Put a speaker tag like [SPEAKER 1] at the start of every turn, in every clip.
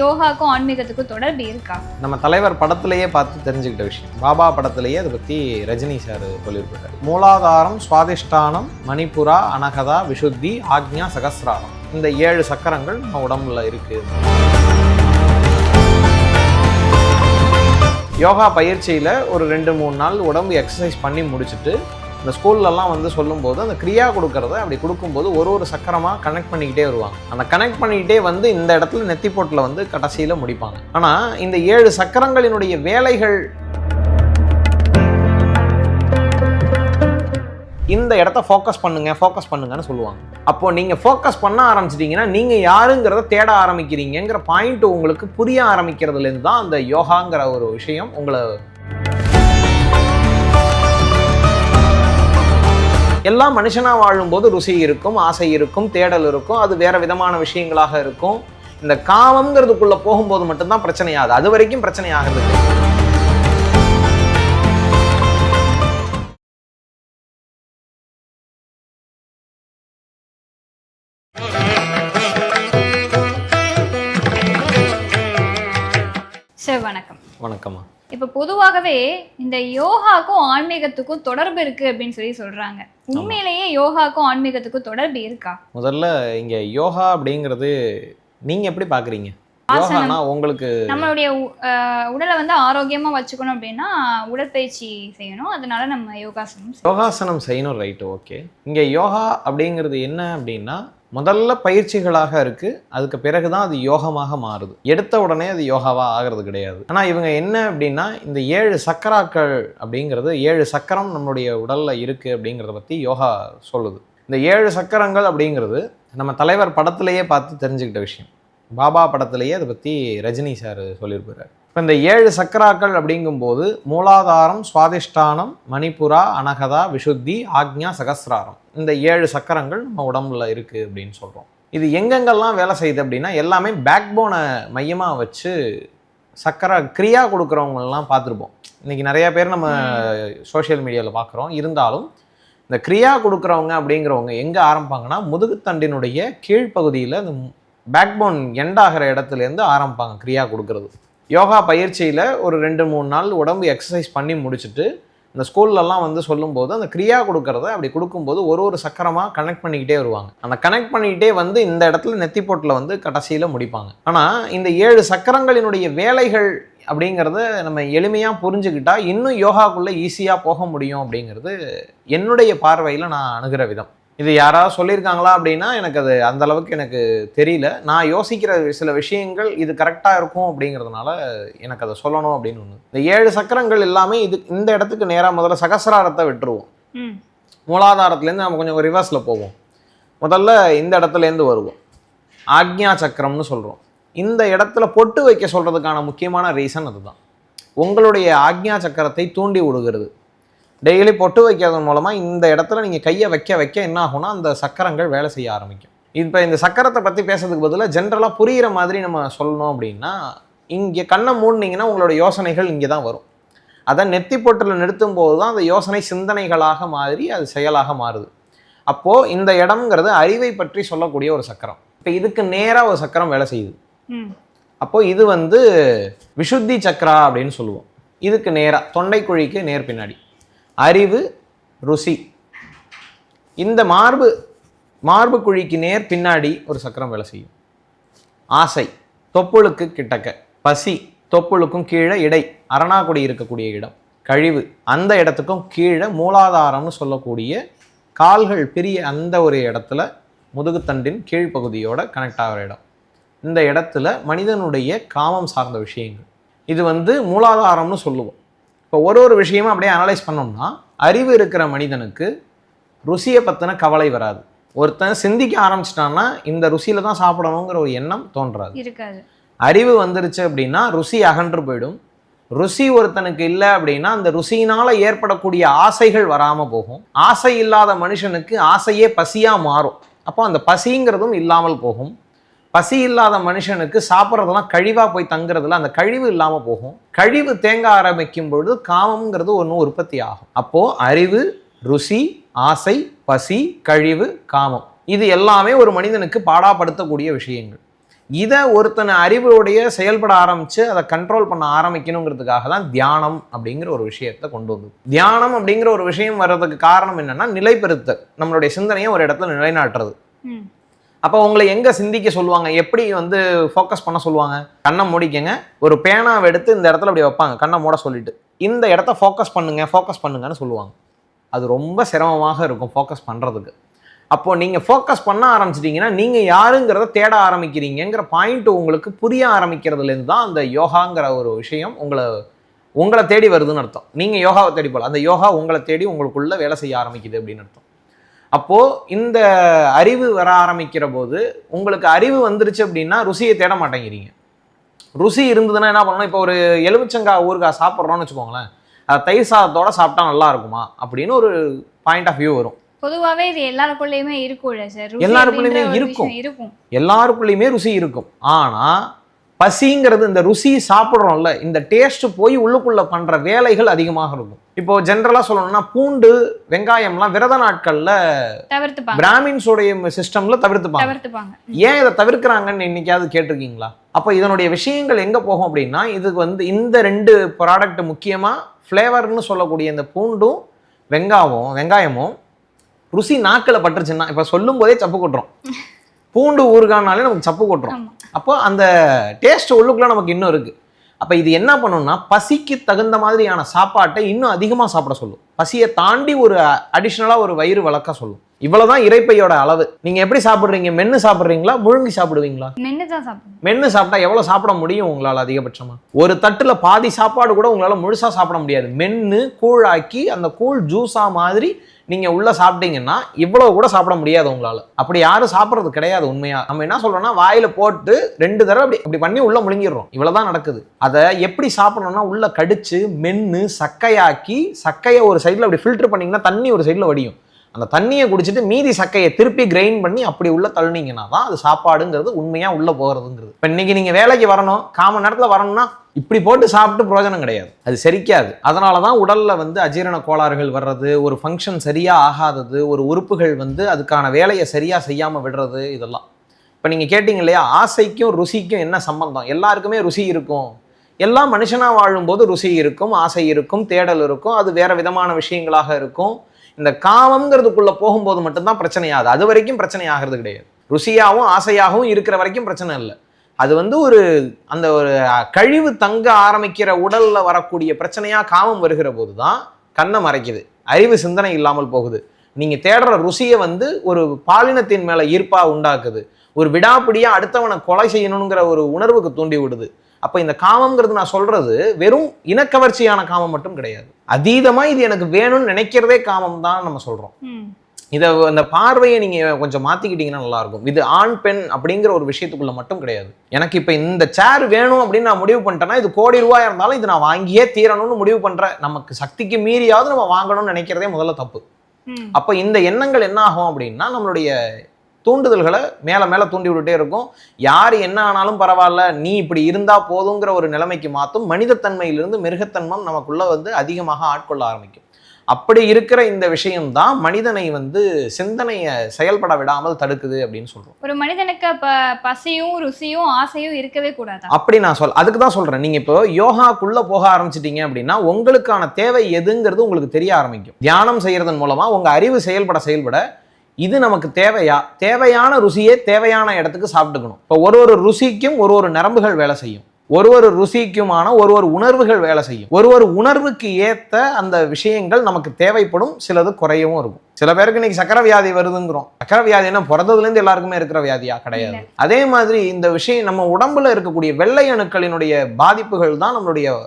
[SPEAKER 1] யோகாக்கும் ஆன்மீகத்துக்கும் தொடர்பு இருக்கா?
[SPEAKER 2] நம்ம தலைவர் படத்திலேயே பார்த்து தெரிஞ்சுக்கிட்ட விஷயம். பாபா படத்திலேயே அதை பற்றி ரஜினி சார் சொல்லியிருப்பாரு மூலாதாரம் சுவாதிஷ்டானம் மணிப்புரா அனகதா விஷுத்தி ஆக்ஞா சகசிராரம். இந்த ஏழு சக்கரங்கள் நம்ம உடம்புல இருக்கு. யோகா பயிற்சியில் ஒரு ரெண்டு மூணு நாள் உடம்பு எக்ஸசைஸ் பண்ணி முடிச்சுட்டு இந்த ஸ்கூல்லலாம் வந்து சொல்லும்போது அந்த கிரியா கொடுக்கறத அப்படி கொடுக்கும்போது ஒரு ஒரு சக்கரமாக கனெக்ட் பண்ணிக்கிட்டே வருவாங்க. அந்த கனெக்ட் பண்ணிக்கிட்டே வந்து இந்த இடத்துல நெத்திப்போட்டில் வந்து கடைசியில் முடிப்பாங்க. ஆனால் இந்த ஏழு சக்கரங்களினுடைய வேலைகள் இந்த இடத்த ஃபோக்கஸ் பண்ணுங்க ஃபோக்கஸ் பண்ணுங்கன்னு சொல்லுவாங்க. அப்போ நீங்கள் ஃபோக்கஸ் பண்ண ஆரம்பிச்சிட்டிங்கன்னா நீங்கள் யாருங்கிறத தேட ஆரம்பிக்கிறீங்கிற பாயிண்ட் உங்களுக்கு புரிய ஆரம்பிக்கிறதுலேருந்து தான் அந்த யோகாங்கிற ஒரு விஷயம் உங்களை எல்லாம் மனுஷனா வாழும்போது ருசி இருக்கும் ஆசை இருக்கும் தேடல் இருக்கும் அது வேற விதமான விஷயங்களாக இருக்கும். இந்த காமங்கிறதுக்குள்ள போகும்போது மட்டும்தான் பிரச்சனை ஆகுது அது வரைக்கும் பிரச்சனை ஆகுது
[SPEAKER 1] சார் வணக்கம்.
[SPEAKER 2] வணக்கம்மா.
[SPEAKER 1] இப்போ பொதுவாகவே இந்த யோகாக்கும் ஆன்மீகத்துக்கும் தொடர்பு இருக்கு அப்படின்னு சொல்லி சொல்றாங்க. உண்மையிலேயே யோகாக்கும் ஆன்மீகத்துக்கும் தொடர்பு இருக்கா?
[SPEAKER 2] முதல்ல இங்க யோகா அப்படிங்கிறது நீங்க எப்படி பாக்குறீங்க. யோகானா உங்களுக்கு
[SPEAKER 1] நம்மளுடைய உடலை வந்து ஆரோக்கியமா வச்சுக்கணும் அப்படின்னா உடற்பயிற்சி செய்யணும். அதனால நம்ம யோகாசனம்.
[SPEAKER 2] யோகாசனம் செய்யணும் ரைட்டு ஓகே இங்கே யோகா அப்படிங்கிறது என்ன அப்படின்னா முதல்ல பயிற்சிகளாக இருக்குது அதுக்கு பிறகு தான் அது யோகமாக மாறுது. எடுத்த உடனே அது யோகாவாக ஆகிறது கிடையாது. ஆனால் இவங்க என்ன அப்படின்னா இந்த ஏழு சக்கராக்கள் அப்படிங்கிறது ஏழு சக்கரம் நம்மளுடைய உடலில் இருக்குது அப்படிங்கிறத பற்றி யோகா சொல்லுது. இந்த ஏழு சக்கரங்கள் அப்படிங்கிறது நம்ம தலைவர் படத்திலேயே பார்த்து தெரிஞ்சுக்கிட்ட விஷயம். பாபா படத்திலேயே அதை பற்றி ரஜினி சார் சொல்லியிருப்பார். இப்போ இந்த ஏழு சக்கராக்கள் அப்படிங்கும்போது மூலாதாரம் சுவாதிஷ்டானம் மணிப்புரா அனகதா விஷுத்தி ஆக்ஞா சகசிராரம். இந்த ஏழு சக்கரங்கள் நம்ம உடம்புல இருக்குது அப்படின்னு சொல்கிறோம் இது எங்கெங்கெல்லாம் வேலை செய்யுது அப்படின்னா எல்லாமே பேக் போனை மையமாக வச்சு சக்கரை கிரியா கொடுக்குறவங்களெல்லாம் பார்த்துருப்போம். இன்றைக்கி நிறைய பேர் நம்ம சோஷியல் மீடியாவில் பார்க்குறோம். இருந்தாலும் இந்த கிரியா கொடுக்குறவங்க அப்படிங்கிறவங்க எங்கே ஆரம்பிப்பாங்கன்னா முதுகுத்தண்டினுடைய கீழ்ப்பகுதியில் இந்த பேக்போன் எண்டாகிற இடத்துலேருந்து ஆரம்பிப்பாங்க கிரியா கொடுக்கறது. யோகா பயிற்சியில் ஒரு ரெண்டு மூணு நாள் உடம்பு எக்ஸசைஸ் பண்ணி முடிச்சுட்டு இந்த ஸ்கூல்லலாம் வந்து சொல்லும்போது அந்த கிரியா கொடுக்கறத அப்படி கொடுக்கும்போது ஒரு ஒரு சக்கரமாக கனெக்ட் பண்ணிக்கிட்டே வருவாங்க. அந்த கனெக்ட் பண்ணிக்கிட்டே வந்து இந்த இடத்துல நெத்திப்போட்டில் வந்து கடைசியில் முடிப்பாங்க. ஆனால் இந்த ஏழு சக்கரங்களினுடைய வேலைகள் அப்படிங்கிறத நம்ம எளிமையாக புரிஞ்சுக்கிட்டா இன்னும் யோகாக்குள்ளே ஈஸியாக போக முடியும் அப்படிங்கிறது என்னுடைய பார்வையில் நான் அணுகிற விதம். இது யாராவது சொல்லியிருக்காங்களா அப்படின்னா எனக்கு அது அந்த அளவுக்கு எனக்கு தெரியல. நான் யோசிக்கிற சில விஷயங்கள் இது கரெக்டாக இருக்கும் அப்படிங்கிறதுனால எனக்கு அதை சொல்லணும் அப்படின்னு ஒன்று இந்த ஏழு சக்கரங்கள் எல்லாமே இது இந்த இடத்துக்கு நேராக முதல்ல சகசிராரத்தை விட்டுருவோம். மூலாதாரத்துலேருந்து நம்ம கொஞ்சம் ரிவர்ஸில் போவோம். முதல்ல இந்த இடத்துலேருந்து வருவோம். ஆக்ஞா சக்கரம்னு சொல்கிறோம் இந்த இடத்துல பொட்டு வைக்க சொல்கிறதுக்கான முக்கியமான ரீசன் அதுதான். உங்களுடைய ஆக்ஞா சக்கரத்தை தூண்டி விடுகிறது டெய்லி பொட்டு வைக்கிறதன் மூலமாக இந்த இடத்துல நீங்கள் கையை வைக்க வைக்க என்ன ஆகும்னா அந்த சக்கரங்கள் வேலை செய்ய ஆரம்பிக்கும். இப்போ இந்த சக்கரத்தை பற்றி பேசுறதுக்கு பதிலாக ஜென்ரலாக புரிகிற மாதிரி நம்ம சொல்லணும் அப்படின்னா இங்கே கண்ணை மூடினீங்கன்னா உங்களோட யோசனைகள் இங்கே தான் வரும். அதை நெத்தி பொட்டில் நிறுத்தும் போது தான் அந்த யோசனை சிந்தனைகளாக மாறி அது செயலாக மாறுது. அப்போது இந்த இடம்ங்கிறது அறிவை பற்றி சொல்லக்கூடிய ஒரு சக்கரம். இப்போ இதுக்கு நேராக ஒரு சக்கரம் வேலை செய்யுது.
[SPEAKER 1] ம்.
[SPEAKER 2] அப்போ இது வந்து விஷுத்தி சக்கரா அப்படின்னு சொல்லுவோம். இதுக்கு நேராக தொண்டைக்குழிக்கு நேர் பின்னாடி. அறிவு ருசி. இந்த மார்பு மார்பு குழிக்கு நேர் பின்னாடி ஒரு சக்கரம் வேலை செய்யும். ஆசை தொப்புளுக்கு கிட்டக்க. பசி தொப்புளுக்கும் கீழே இடை. அரணாக்குடி இருக்கக்கூடிய இடம். கழிவு அந்த இடத்துக்கும் கீழே மூலாதாரம்னு சொல்லக்கூடிய கால்கள் பிரிய அந்த ஒரு இடத்துல முதுகுத்தண்டின் கீழ்ப்பகுதியோட கனெக்ட் ஆகிற இடம். இந்த இடத்துல மனிதனுடைய காமம் சார்ந்த விஷயங்கள். இது வந்து மூலாதாரம்னு சொல்லுவோம். இப்போ ஒரு ஒரு விஷயமும் அப்படியே அனலைஸ் பண்ணோம்னா அறிவு இருக்கிற மனிதனுக்கு ருசியை பற்றின கவலை வராது. ஒருத்தன் சிந்திக்க ஆரம்பிச்சிட்டான்னா இந்த ருசியில தான் சாப்பிடணுங்கிற ஒரு எண்ணம் தோன்றாது.
[SPEAKER 1] இருக்காது.
[SPEAKER 2] அறிவு வந்துருச்சு அப்படின்னா ருசி அகன்று போயிடும். ருசி ஒருத்தனுக்கு இல்லை அப்படின்னா அந்த ருசியினால ஏற்படக்கூடிய ஆசைகள் வராம போகும். ஆசை இல்லாத மனுஷனுக்கு ஆசையே பசியா மாறும். அப்போ அந்த பசிங்கிறதும் இல்லாமல் போகும். பசி இல்லாத மனுஷனுக்கு சாப்பிட்றதெல்லாம் கழிவாக போய் தங்குறதுல அந்த கழிவு இல்லாமல் போகும். கழிவு தேங்க ஆரம்பிக்கும் பொழுது காமம்ங்கிறது ஒன்று உற்பத்தி ஆகும். அப்போது அறிவு ருசி ஆசை பசி கழிவு காமம். இது எல்லாமே ஒரு மனிதனுக்கு பாடாப்படுத்தக்கூடிய விஷயங்கள். இதை ஒருத்தனை அறிவோடைய செயல்பட ஆரம்பித்து அதை கண்ட்ரோல் பண்ண ஆரம்பிக்கணுங்கிறதுக்காக தான் தியானம் அப்படிங்கிற ஒரு விஷயத்தை கொண்டு வந்தது. தியானம் அப்படிங்கிற ஒரு விஷயம் வர்றதுக்கு காரணம் என்னென்னா நிலைப்படுத்தல் நம்மளுடைய சிந்தனையை ஒரு இடத்துல நிலைநாட்டுறது. அப்போ உங்களை எங்கே சிந்திக்க சொல்லுவாங்க? எப்படி வந்து ஃபோக்கஸ் பண்ண சொல்லுவாங்க? கண்ணை மூடிக்கங்க. ஒரு பேனாவை எடுத்து இந்த இடத்துல அப்படி வைப்பாங்க. கண்ணை மூட சொல்லிட்டு. இந்த இடத்த ஃபோக்கஸ் பண்ணுங்க ஃபோக்கஸ் பண்ணுங்கன்னு சொல்லுவாங்க. அது ரொம்ப சிரமமாக இருக்கும் ஃபோக்கஸ் பண்ணுறதுக்கு அப்போ நீங்கள் ஃபோக்கஸ் பண்ண ஆரம்பிச்சிட்டிங்கன்னா நீங்கள் யாருங்கிறத தேட ஆரம்பிக்கிறீங்கங்கிற பாயிண்ட் உங்களுக்கு புரிய ஆரம்பிக்கிறதுலேருந்து தான் அந்த யோகாங்கிற ஒரு விஷயம் உங்களை உங்களை தேடி வருதுன்னு அர்த்தம். நீங்கள் யோகாவை தேடி போகலாம் அந்த யோகா உங்களை தேடி உங்களுக்குள்ளே வேலை செய்ய ஆரம்பிக்குது அப்படின்னு அர்த்தம். அப்போ இந்த அறிவு வர ஆரம்பிக்கிற போது உங்களுக்கு அறிவு வந்துருச்சு அப்படின்னா ருசியை தேட மாட்டேங்கிறீங்க. ருசி இருந்ததுன்னா என்ன பண்ணணும்? இப்போ ஒரு எலுமிச்சங்காய் ஊறுகாய் சாப்பிட்றோம்னு வச்சுக்கோங்களேன். அது தயிர் சாதத்தோட சாப்பிட்டா நல்லா இருக்குமா? அப்படின்னு ஒரு பாயிண்ட் ஆஃப் வியூ வரும்.
[SPEAKER 1] பொதுவாவே இது எல்லாருக்குள்ளயுமே இருக்கும்ல சார்
[SPEAKER 2] எல்லாருக்குள்ளயுமே இருக்கும்.
[SPEAKER 1] இருக்கும்.
[SPEAKER 2] எல்லாருக்குள்ளேயுமே ருசி இருக்கும். ஆனா பசிங்கிறது இந்த ருசி சாப்பிட்றோம்ல இந்த டேஸ்ட் போய் உள்ளுக்குள்ள பண்ற வேலைகள் அதிகமாக இருக்கும். இப்போ ஜென்ரலா சொல்லணும்னா பூண்டு வெங்காயம்லாம் விரத நாட்கள்ல பிராமின்ஸோடைய சிஸ்டம்ல தவிர்த்துப்பாங்க. ஏன் இதை தவிர்க்கிறாங்கன்னு என்னைக்காவது கேட்டிருக்கீங்களா? அப்போ இதனுடைய விஷயங்கள் எங்கே போகும் அப்படின்னா இதுக்கு வந்து இந்த ரெண்டு ப்ராடக்ட் முக்கியமாக ஃப்ளேவர்னு சொல்லக்கூடிய இந்த பூண்டும் வெங்காயம் வெங்காயமும் ருசி நாக்கில் பட்டுருச்சுன்னா இப்போ சொல்லும் போதே சப்பு கொட்டுறோம் பூண்டு ஊறுகானாலே நமக்கு சப்பு கொட்டுறோம் அப்போ அந்த டேஸ்ட் உள்ளுக்குள்ள நமக்கு இன்னும் இருக்கு. அப்போ இது என்ன பண்ணணும்னா பசிக்கு தகுந்த மாதிரியான சாப்பாட்டை இன்னும் அதிகமாக சாப்பிட சொல்லும். பசியை தாண்டி ஒரு அடிஷ்னலாக ஒரு வயிறு வளர்க்க சொல்லும். இவ்வளவுதான் இறைப்பையோட அளவு. நீங்க எப்படி சாப்பிடுறீங்க? மென்னு சாப்பிடுறீங்களா? முழுங்கி சாப்பிடுவீங்களா?
[SPEAKER 1] மென்னு தான் சாப்பிடணும்.
[SPEAKER 2] மென்னு சாப்பிட்டா எவ்வளவு சாப்பிட முடியும் உங்களால அதிகபட்சமா? ஒரு தட்டுல பாதி சாப்பாடு கூட உங்களால முழுசா சாப்பிட முடியாது. மென்னு கூழாக்கி அந்த கூழ் ஜூஸா மாதிரி நீங்க உள்ள சாப்பிட்டீங்கன்னா இவ்வளவு கூட சாப்பிட முடியாது உங்களால. அப்படி யாரும் சாப்பிட்றது கிடையாது உண்மையா? நம்ம என்ன சொல்றோம்னா வாயில போட்டு ரெண்டு தடவை அப்படி அப்படி பண்ணி உள்ள முழுங்கிடுறோம். இவ்வளவுதான் நடக்குது. அதை எப்படி சாப்பிடணும்னா உள்ள கடிச்சு மென்னு சக்கையாக்கி சக்கையை ஒரு சைடில் அப்படி ஃபில்டர் பண்ணிங்கன்னா தண்ணி ஒரு சைடில் வடியும். அந்த தண்ணியை குடிச்சிட்டு மீதி சக்கையை திருப்பி கிரைண்ட் பண்ணி அப்படி உள்ள தள்ளுனீங்கன்னா தான் அது சாப்பாடுங்கிறது உண்மையாக உள்ளே போகிறதுங்கிறது இப்போ இன்றைக்கி நீங்கள் வேலைக்கு வரணும் காமன் நேரத்தில் வரணும்னா இப்படி போட்டு சாப்பிட்டு பிரயோஜனம் கிடையாது. அது செரிக்காது. அதனால தான் உடலில் வந்து அஜீரண கோளாறுகள் வர்றது ஒரு ஃபங்க்ஷன் சரியாக ஆகாதது ஒரு உறுப்புகள் வந்து அதுக்கான வேலையை சரியாக செய்யாமல் விடுறது இதெல்லாம். இப்போ நீங்கள் கேட்டிங்க இல்லையா ஆசைக்கும் ருசிக்கும் என்ன சம்பந்தம்? எல்லாருக்குமே ருசி இருக்கும். எல்லாம் மனுஷனாக வாழும்போது ருசி இருக்கும் ஆசை இருக்கும் தேடல் இருக்கும். அது வேற விதமான விஷயங்களாக இருக்கும். இந்த காமங்கிறதுக்குள்ளே போகும்போது மட்டும்தான் பிரச்சனையாது அது வரைக்கும் பிரச்சனை ஆகிறது கிடையாது. ருசியாகவும் ஆசையாகவும் இருக்கிற வரைக்கும் பிரச்சனை இல்லை. அது வந்து ஒரு அந்த ஒரு கழிவு தங்க ஆரம்பிக்கிற உடலில் வரக்கூடிய பிரச்சனையாக காமம் வருகிற போது தான் கண்ணை மறைக்குது. அறிவு சிந்தனை இல்லாமல் போகுது. நீங்கள் தேடுற ருசியை வந்து ஒரு பாலினத்தின் மேலே ஈர்ப்பாக உண்டாக்குது. ஒரு விடாப்பிடியாக அடுத்தவனை கொலை செய்யணுங்கிற ஒரு உணர்வுக்கு தூண்டி விடுது. அப்ப இந்த காமம்ங்கிறது நான் சொல்றது வெறும் இனக்கவர்ச்சியான காமம் மட்டும் கிடையாது. அதீதமா இது எனக்கு வேணும்னு நினைக்கிறதே காமம் தான் நம்ம சொல்றோம். இதை அந்த பார்வையை நீங்க கொஞ்சம் மாத்திக்கிட்டீங்கன்னா நல்லா இருக்கும் இது ஆண் பெண் அப்படிங்கிற ஒரு விஷயத்துக்குள்ள மட்டும் கிடையாது. எனக்கு இப்ப இந்த சேர் வேணும் அப்படின்னு நான் முடிவு பண்ணிட்டேன்னா இது கோடி ரூபாய் இருந்தாலும் இது நான் வாங்கியே தீரணும்னு முடிவு பண்றேன் நமக்கு சக்திக்கு மீறியாவது நம்ம வாங்கணும்னு நினைக்கிறதே முதல்ல தப்பு. அப்போ இந்த எண்ணங்கள் என்ன ஆகும் அப்படின்னா நம்மளுடைய தூண்டுதல்களை மேல மேல தூண்டி விட்டுட்டே இருக்கும். யார் என்ன ஆனாலும் பரவாயில்ல நீ இப்படி இருந்தா போதுங்கிற ஒரு நிலைமைக்கு மாற்றும் மனிதத்தன்மையிலிருந்து மிருகத்தன்மம் நமக்குள்ள வந்து அதிகமாக ஆட்கொள்ள ஆரம்பிக்கும். அப்படி இருக்கிற இந்த விஷயம்தான் மனிதனை வந்து சிந்தனையை செயல்பட விடாமல் தடுக்குது அப்படின்னு சொல்றோம்.
[SPEAKER 1] ஒரு மனிதனுக்கு பசியும் ருசியும் ஆசையும் இருக்கவே கூடாதா?
[SPEAKER 2] அப்படி நான் சொல் அதுக்கு தான் சொல்றேன். நீங்க இப்போ யோகாக்குள்ள போக ஆரம்பிச்சிட்டீங்க அப்படின்னா உங்களுக்கான தேவை எதுங்கிறது உங்களுக்கு தெரிய ஆரம்பிக்கும். தியானம் செய்யறதன் மூலமா உங்க அறிவு செயல்பட செயல்பட இது நமக்கு தேவையா? தேவையான ருசியே தேவையான இடத்துக்கு சாப்பிட்டுக்கணும். இப்போ ஒரு ஒரு ருசிக்கும் ஒரு ஒரு நரம்புகள் வேலை செய்யும். ஒரு ஒரு ருசிக்குமான ஒரு ஒரு உணர்வுகள் வேலை செய்யும். ஒரு ஒரு உணர்வுக்கு ஏத்த அந்த விஷயங்கள் நமக்கு தேவைப்படும். சிலது குறையவும் இருக்கும். சில பேருக்கு இன்னைக்கு சக்கரை வியாதி வருதுங்கிறோம். சக்கரை வியாதி என்ன? பிறந்ததுலேருந்து எல்லாருக்குமே இருக்கிற வியாதியா? கிடையாது. அதே மாதிரி இந்த விஷயம் நம்ம உடம்புல இருக்கக்கூடிய வெள்ளை அணுக்களினுடைய பாதிப்புகள் தான் நம்மளுடைய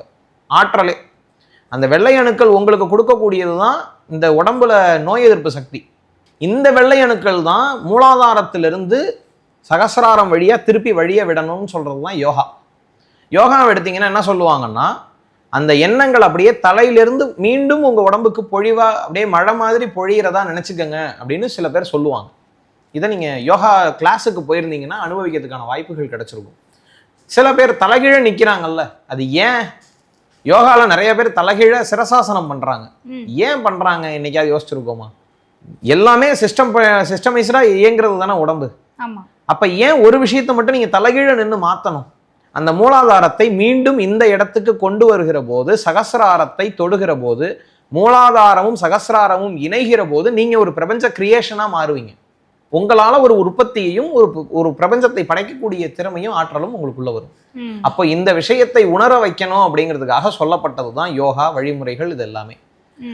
[SPEAKER 2] ஆற்றலே. அந்த வெள்ளை அணுக்கள் உங்களுக்கு கொடுக்கக்கூடியது தான் இந்த உடம்புல நோய் எதிர்ப்பு சக்தி. இந்த வெள்ளை அணுக்கள் தான் மூலாதாரத்திலிருந்து சகசிராரம் வழியா திருப்பி வழிய விடணும்னு சொல்றது தான் யோகா. யோகாவை எடுத்தீங்கன்னா என்ன சொல்லுவாங்கன்னா அந்த எண்ணங்கள் அப்படியே தலையிலிருந்து மீண்டும் உங்க உடம்புக்கு பொழிவா அப்படியே மழை மாதிரி பொழியிறதா நினைச்சுக்கங்க அப்படின்னு சில பேர் சொல்லுவாங்க. இதை நீங்க யோகா கிளாஸுக்கு போயிருந்தீங்கன்னா அனுபவிக்கிறதுக்கான வாய்ப்புகள் கிடைச்சிருக்கும். சில பேர் தலைகீழ நிக்கிறாங்கல்ல அது ஏன்? யோகால நிறைய பேர் தலைகீழ சிரசாசனம் பண்றாங்க.
[SPEAKER 1] ம்.
[SPEAKER 2] ஏன் பண்றாங்க? என்னைக்காவது யோசிச்சிருக்கோமா? எல்லாமே சிஸ்டம் சிஸ்டமைஸ்டா இயங்குறது தானே உடம்பு. அப்ப ஏன் ஒரு விஷயத்தை மட்டும் நீங்க தலைகீழ நின்று மாத்தணும்? அந்த மூலாதாரத்தை மீண்டும் இந்த இடத்துக்கு கொண்டு வருகிற போது சகசிராரத்தை தொடுகிற போது மூலாதாரமும் சகசிராரமும் இணைகிற போது நீங்க ஒரு பிரபஞ்ச கிரியேஷனா மாறுவீங்க. உங்களால ஒரு உற்பத்தியையும் ஒரு ஒரு பிரபஞ்சத்தை படைக்கக்கூடிய திறமையும் ஆற்றலும் உங்களுக்குள்ள வரும். அப்போ இந்த விஷயத்தை உணர வைக்கணும் அப்படிங்கிறதுக்காக சொல்லப்பட்டது தான் யோகா வழிமுறைகள் இது எல்லாமே.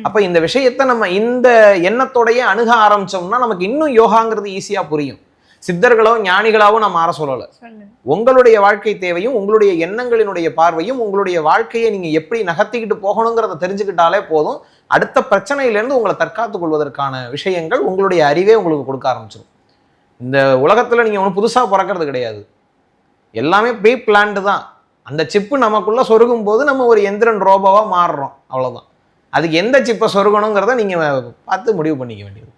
[SPEAKER 2] அப்ப இந்த விஷயத்தை நம்ம இந்த எண்ணத்தோடயே அணுக ஆரம்பிச்சோம்னா நமக்கு இன்னும் யோகாங்கிறது ஈஸியா புரியும். சித்தர்களோ ஞானிகளாவோ நம்ம ஆற சொல்லல.
[SPEAKER 1] சொல்லு.
[SPEAKER 2] உங்களுடைய வாழ்க்கை தேவையும் உங்களுடைய எண்ணங்களினுடைய பார்வையும் உங்களுடைய வாழ்க்கையை நீங்க எப்படி நகர்த்திக்கிட்டு போகணுங்கிறத தெரிஞ்சுக்கிட்டாலே போதும். அடுத்த பிரச்சனையிலேருந்து உங்களை தற்காத்துக் கொள்வதற்கான விஷயங்கள் உங்களுடைய அறிவே உங்களுக்கு கொடுக்க ஆரம்பிச்சிடும் இந்த உலகத்துல நீங்க ஒன்றும் புதுசா பிறக்கிறது கிடையாது. எல்லாமே ப்ரீ பிளான்டு தான். அந்த சிப்பு நமக்குள்ள சொருகும் போது நம்ம ஒரு எந்திரன் ரோபோவா மாறுறோம். அவ்வளவுதான். அதுக்கு எந்த சிப்பை சொருகணுங்கிறத நீங்க பார்த்து முடிவு பண்ணிக்க வேண்டியது.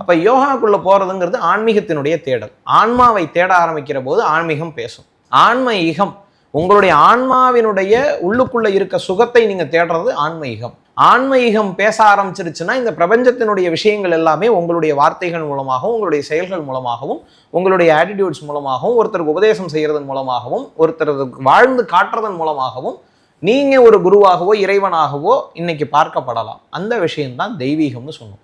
[SPEAKER 2] அப்ப யோகாக்குள்ள போறதுங்கிறது ஆன்மீகத்தினுடைய தேடல். ஆன்மாவை தேட ஆரம்பிக்கிற போது ஆன்மீகம் பேசும். ஆன்ம ஈகம் உங்களுடைய ஆன்மாவினுடைய உள்ளுக்குள்ள இருக்க சுகத்தை நீங்க தேடுறது ஆன்ம ஈகம் ஆன்ம ஈகம் பேச ஆரம்பிச்சிருச்சுன்னா இந்த பிரபஞ்சத்தினுடைய விஷயங்கள் எல்லாமே உங்களுடைய வார்த்தைகள் மூலமாகவும் உங்களுடைய செயல்கள் மூலமாகவும் உங்களுடைய ஆட்டிடியூட்ஸ் மூலமாகவும் ஒருத்தருக்கு உபதேசம் செய்யறதன் மூலமாகவும் ஒருத்தருக்கு வாழ்ந்து காட்டுறதன் மூலமாகவும் நீங்க ஒரு குருவாகவோ இறைவனாகவோ இன்னைக்கு பார்க்கப்படலாம். அந்த விஷயம்தான் தெய்வீகம்னு சொன்னோம்.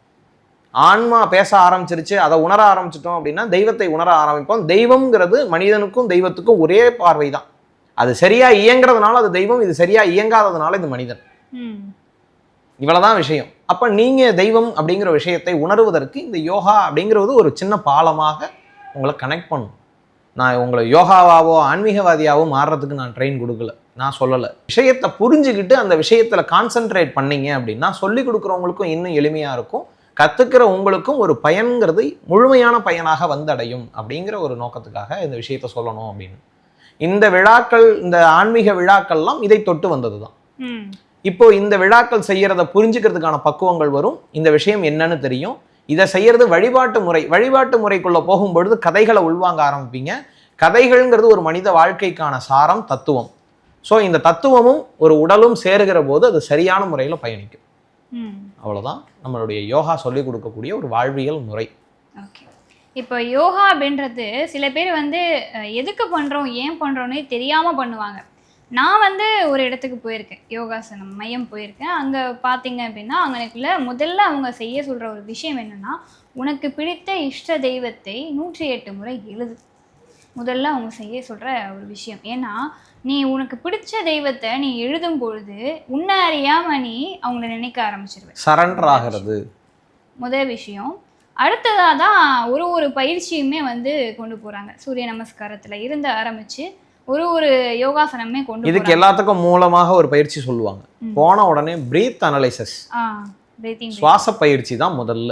[SPEAKER 2] ஆன்மா பேச ஆரம்பிச்சிருச்சு அதை உணர ஆரம்பிச்சிட்டோம் அப்படின்னா தெய்வத்தை உணர ஆரம்பிப்போம். தெய்வம்ங்கிறது மனிதனுக்கும் தெய்வத்துக்கும் ஒரே பார்வை தான் அது சரியா இயங்குறதுனால அது தெய்வம் இது சரியா இயங்காததுனால இது மனிதன். இவ்வளவுதான் விஷயம். அப்ப நீங்க தெய்வம் அப்படிங்கிற விஷயத்தை உணர்வதற்கு இந்த யோகா அப்படிங்கிறது ஒரு சின்ன பாலமாக உங்களை கனெக்ட் பண்ணும். நான் உங்களை யோகாவாவோ ஆன்மீகவாதியாவோ மாறுறதுக்கு நான் ட்ரெயின் கொடுக்கல. நான் சொல்லலை. விஷயத்தை புரிஞ்சுக்கிட்டு அந்த விஷயத்துல கான்சென்ட்ரேட் பண்ணீங்க அப்படின்னா சொல்லி கொடுக்குறவங்களுக்கும் இன்னும் எளிமையா இருக்கும். கத்துக்கிற உங்களுக்கும் ஒரு பயன்கிறது முழுமையான பயனாக வந்தடையும் அப்படிங்கிற ஒரு நோக்கத்துக்காக இந்த விஷயத்த சொல்லணும் அப்படின்னு. இந்த விழாக்கள் இந்த ஆன்மீக விழாக்கள்லாம் இதை தொட்டு வந்தது தான். இப்போ இந்த விழாக்கள் செய்யறத புரிஞ்சுக்கிறதுக்கான பக்குவங்கள் வரும். இந்த விஷயம் என்னன்னு தெரியும். இதை செய்யறது வழிபாட்டு முறை. வழிபாட்டு முறைக்குள்ள போகும்பொழுது கதைகளை உள்வாங்க ஆரம்பிப்பீங்க. கதைகள்ங்கிறது ஒரு மனித வாழ்க்கைக்கான சாரம் தத்துவம். ஸோ இந்த தத்துவமும் ஒரு உடலும் சேருகிற போது அது சரியான முறையில் பயணிக்கும்.
[SPEAKER 1] ம்.
[SPEAKER 2] அவ்வளவுதான் நம்மளுடைய யோகா சொல்லிக் கொடுக்கக்கூடிய ஒரு வாழ்வியல் முறை.
[SPEAKER 1] ஓகே இப்போ யோகா அப்படின்றது சில பேர் வந்து எதுக்கு பண்ணுறோம் ஏன் பண்ணுறோன்னே தெரியாமல் பண்ணுவாங்க. நான் வந்து ஒரு இடத்துக்கு போயிருக்கேன் யோகாசனம் மையம் போயிருக்கேன். அங்கே பார்த்தீங்க அப்படின்னா அங்கனக்குள்ள முதல்ல அவங்க செய்ய சொல்கிற ஒரு விஷயம் என்னென்னா உனக்கு பிடித்த இஷ்ட தெய்வத்தை நூற்றி எட்டு முறை எழுது. முதல்ல அவங்க செய்ய சொல்கிற ஒரு விஷயம். ஏன்னா நீ உனக்கு பிடிச்ச தெய்வத்தை நீ எழுதும் பொழுது உன்னை அறியாமல் நீ அவங்கள நினைக்க ஆரம்பிச்சிருவ.
[SPEAKER 2] சரண்டர் ஆகிறது.
[SPEAKER 1] முதல் விஷயம். அடுத்ததாக தான் ஒரு ஒரு பயிற்சியுமே வந்து கொண்டு போகிறாங்க சூரிய நமஸ்காரத்தில் இருந்து ஆரம்பித்து ஒரு ஒரு யோகாசனமே கொண்டு
[SPEAKER 2] இதுக்கு. எல்லாத்துக்கும் மூலமாக ஒரு பயிற்சி சொல்லுவாங்க. போன உடனே பிரீத் அனலைசஸ் சுவாச பயிற்சி தான் முதல்ல.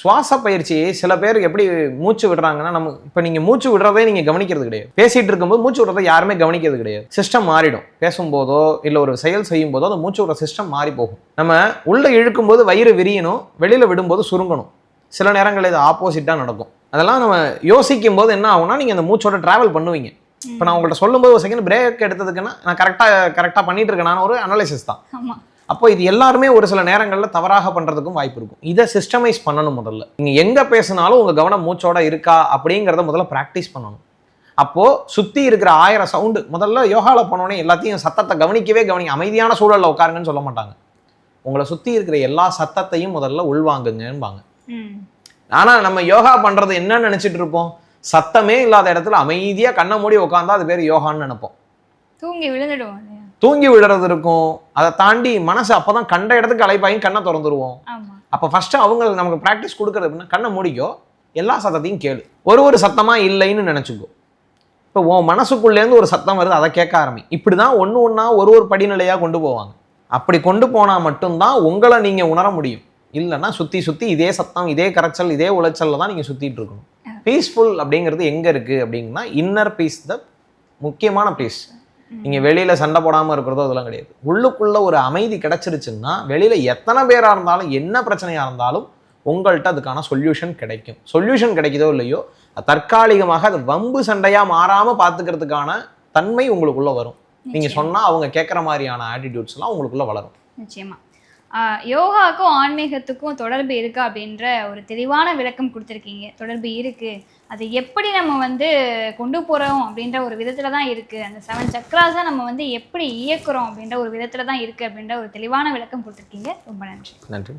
[SPEAKER 2] சுவாச பயிற்சி சில பேருக்கு எப்படி மூச்சு விடுறாங்கன்னா நம்ம இப்போ நீங்கள் மூச்சு விடுறதே நீங்கள் கவனிக்கிறது கிடையாது. பேசிட்டு இருக்கும்போது மூச்சு விடுறதை யாருமே கவனிக்கிறது கிடையாது. சிஸ்டம் மாறிடும். பேசும்போதோ இல்லை ஒரு செயல் செய்யும் போதோ அந்த மூச்சு விடுற சிஸ்டம் மாறி போகும். நம்ம உள்ள இழுக்கும்போது வயிறு விரியணும் வெளியில் விடும்போது சுருங்கணும். சில நேரங்களில் இது ஆப்போசிட்டாக நடக்கும். அதெல்லாம் நம்ம யோசிக்கும் போது என்ன ஆகும்னா நீங்கள் அந்த மூச்சோட டிராவல் பண்ணுவீங்க. இப்போ நான் உங்கள்கிட்ட சொல்லும்போது ஒரு செகண்ட் பிரேக் எடுத்ததுக்குன்னா நான் கரெக்டாக கரெக்டாக பண்ணிட்டு இருக்கேனான்னு ஒரு அனலைசிஸ் தான். அப்போ இது எல்லாருமே ஒரு சில நேரங்களில் தவறாக பண்ணுறதுக்கும் வாய்ப்பு இருக்கும். இதை சிஸ்டமைஸ் பண்ணணும் முதல்ல. நீங்கள் எங்கே பேசினாலும் உங்கள் கவனம் மூச்சோட இருக்கா அப்படிங்கிறத முதல்ல ப்ராக்டிஸ் பண்ணணும். அப்போது சுற்றி இருக்கிற ஆயிரம் சவுண்டு முதல்ல யோகாவில் போனோடனே எல்லாத்தையும் சத்தத்தை கவனிக்கவே கவனி அமைதியான சூழலில் உட்காருங்கன்னு சொல்ல மாட்டாங்க. உங்களை சுற்றி இருக்கிற எல்லா சத்தத்தையும் முதல்ல உள்வாங்குங்கன்பாங்க. ஆனால் நம்ம யோகா பண்ணுறது என்னன்னு நினச்சிட்டு இருப்போம். சத்தமே இல்லாத இடத்துல அமைதியாக கண்ணை மூடி உட்காந்தா அது பேர் யோகான்னு நினைப்போம்.
[SPEAKER 1] தூங்கி விழுந்துடுவோம்.
[SPEAKER 2] தூங்கி விடுறது இருக்கும் அதை தாண்டி மனசு அப்பதான் கண்ட இடத்துக்கு அலைப்பாயும் கண்ணை திறந்துருவோம். அப்போ ஃபர்ஸ்ட் அவங்க நமக்கு ப்ராக்டிஸ் கொடுக்கறது அப்படின்னா கண்ணை மூடிக்கோ எல்லா சத்தத்தையும் கேளு. ஒரு ஒரு சத்தமா இல்லைன்னு நினைச்சுக்கோ. இப்போ உன் மனசுக்குள்ளேருந்து ஒரு சத்தம் வருது அதை கேட்க ஆரம்பி. இப்படி தான் ஒன்று ஒன்றா ஒரு ஒரு படிநிலையாக கொண்டு போவாங்க. அப்படி கொண்டு போனால் மட்டும்தான் உங்களை நீங்கள் உணர முடியும். இல்லைன்னா சுற்றி சுற்றி இதே சத்தம் இதே கரைச்சல் இதே உளைச்சல்ல தான் நீங்கள் சுற்றிட்டு இருக்கணும். பீஸ்ஃபுல் அப்படிங்கிறது எங்கே இருக்குது அப்படிங்கன்னா இன்னர் பீஸ் த முக்கியமான பீஸ் நீங்கள் வெளியில் சண்டை போடாமல் இருக்கிறதோ அதெல்லாம் கிடையாது. உள்ளுக்குள்ள ஒரு அமைதி கிடைச்சிருச்சுன்னா வெளியில் எத்தனை பேராக இருந்தாலும் என்ன பிரச்சனையாக இருந்தாலும் உங்கள்கிட்ட அதுக்கான சொல்யூஷன் கிடைக்கும். சொல்யூஷன் கிடைக்குதோ இல்லையோ தற்காலிகமாக அது வம்பு சண்டையாக மாறாமல் பார்த்துக்கிறதுக்கான தன்மை உங்களுக்குள்ள வரும். நீங்கள். சொன்னால் அவங்க கேட்குற மாதிரியான ஆட்டிடியூட்ஸ்லாம் உங்களுக்குள்ள வளரும்.
[SPEAKER 1] நிச்சயமா. யோகாவுக்கும் ஆன்மீகத்துக்கும் தொடர்பு இருக்கா அப்படின்ற ஒரு தெளிவான விளக்கம் கொடுத்துருக்கீங்க. தொடர்பு இருக்கு. அது எப்படி நம்ம வந்து கொண்டு போகிறோம் அப்படின்ற ஒரு விதத்தில் தான் இருக்கு. அந்த செவன் சக்ராஸை நம்ம வந்து எப்படி இயக்குறோம் அப்படின்ற ஒரு விதத்தில் தான் இருக்கு அப்படின்ற ஒரு தெளிவான விளக்கம் கொடுத்துருக்கீங்க. ரொம்ப நன்றி.
[SPEAKER 2] நன்றி.